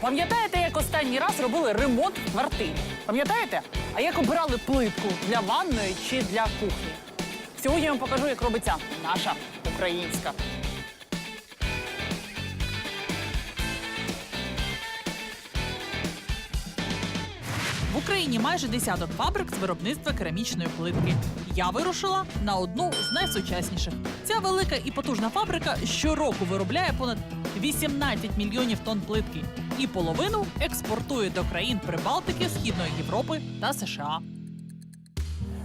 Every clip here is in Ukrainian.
Пам'ятаєте, як останній раз робили ремонт в квартирі? Пам'ятаєте? А як обирали плитку для ванної чи для кухні? Сьогодні я вам покажу, як робиться наша українська. В Україні майже десяток фабрик з виробництва керамічної плитки. Я вирушила на одну з найсучасніших. Ця велика і потужна фабрика щороку виробляє понад 18 мільйонів тонн плитки і половину експортує до країн Прибалтики, Східної Європи та США.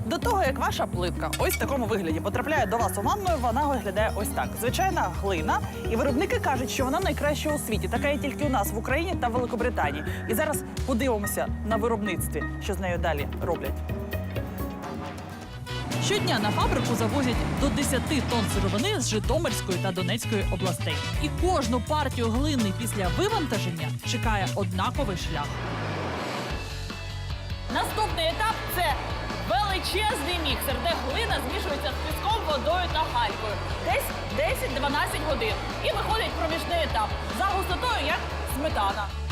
До того, як ваша плитка ось в такому вигляді потрапляє до вас у ванною, вона виглядає ось так. Звичайна глина, і виробники кажуть, що вона найкраща у світі. Така є тільки у нас в Україні та Великобританії. І зараз подивимося на виробництві, що з нею далі роблять. Щодня на фабрику завозять до 10 тонн сировини з Житомирської та Донецької областей. І кожну партію глини після вивантаження чекає однаковий шлях. Наступний етап це величезний міксер, де глина змішується з піском, водою та галькою. Десь 10-12 годин. І виходить проміжний етап за густотою, як сметана.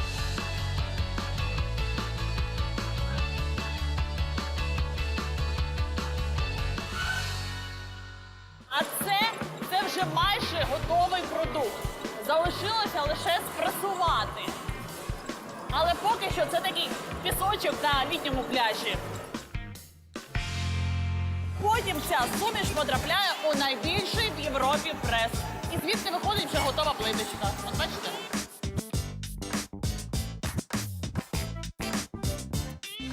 Готовий продукт. Залишилося лише спресувати. Але поки що це такий пісочок на літньому пляжі. Потім ця суміш потрапляє у найбільший в Європі прес. І звідси виходить вже готова плиточка. От бачите?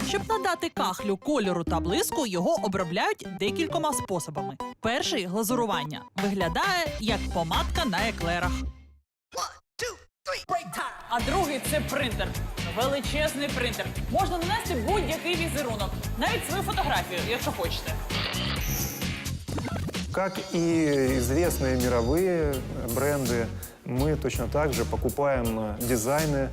Щоб надати кахлю кольору та блиску, його обробляють декількома способами. Перший глазурування виглядає як помадка на еклерах. А другий це принтер. Величезний принтер. Можна нанести будь-який візерунок, навіть свою фотографію, якщо хочете. Как и известные мировые бренды, мы точно так же покупаем э, дизайны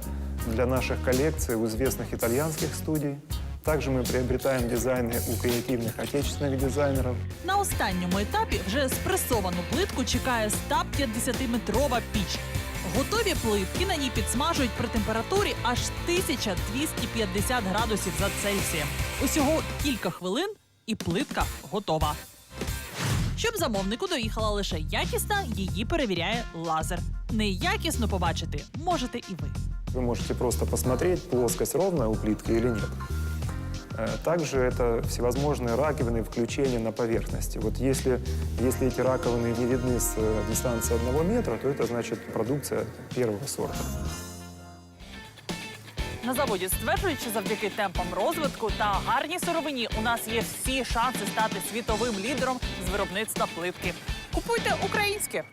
для наших коллекций у известных итальянских студий. Также мы приобретаем дизайны у креативных отечественных дизайнеров. На останньому етапі вже спресовану плитку чекає 150-метрова піч. Готові плитки на ній підсмажують при температурі аж 1250 градусів за Цельсієм. Усього кілька хвилин і плитка готова. Щоб замовнику доїхала лише якісна, її перевіряє лазер. Неякісно побачити можете і ви. Вы можете просто посмотреть, плоскость ровная у плитки или нет. Э, Также это всевозможные раковины включения на поверхности. Вот если, если эти раковины не видны с э, дистанции одного метра, то это значит продукция первого сорта. На заводі стверджують, що завдяки темпам розвитку та гарній сировині у нас є всі шанси стати світовим лідером з виробництва плитки. Купуйте українське.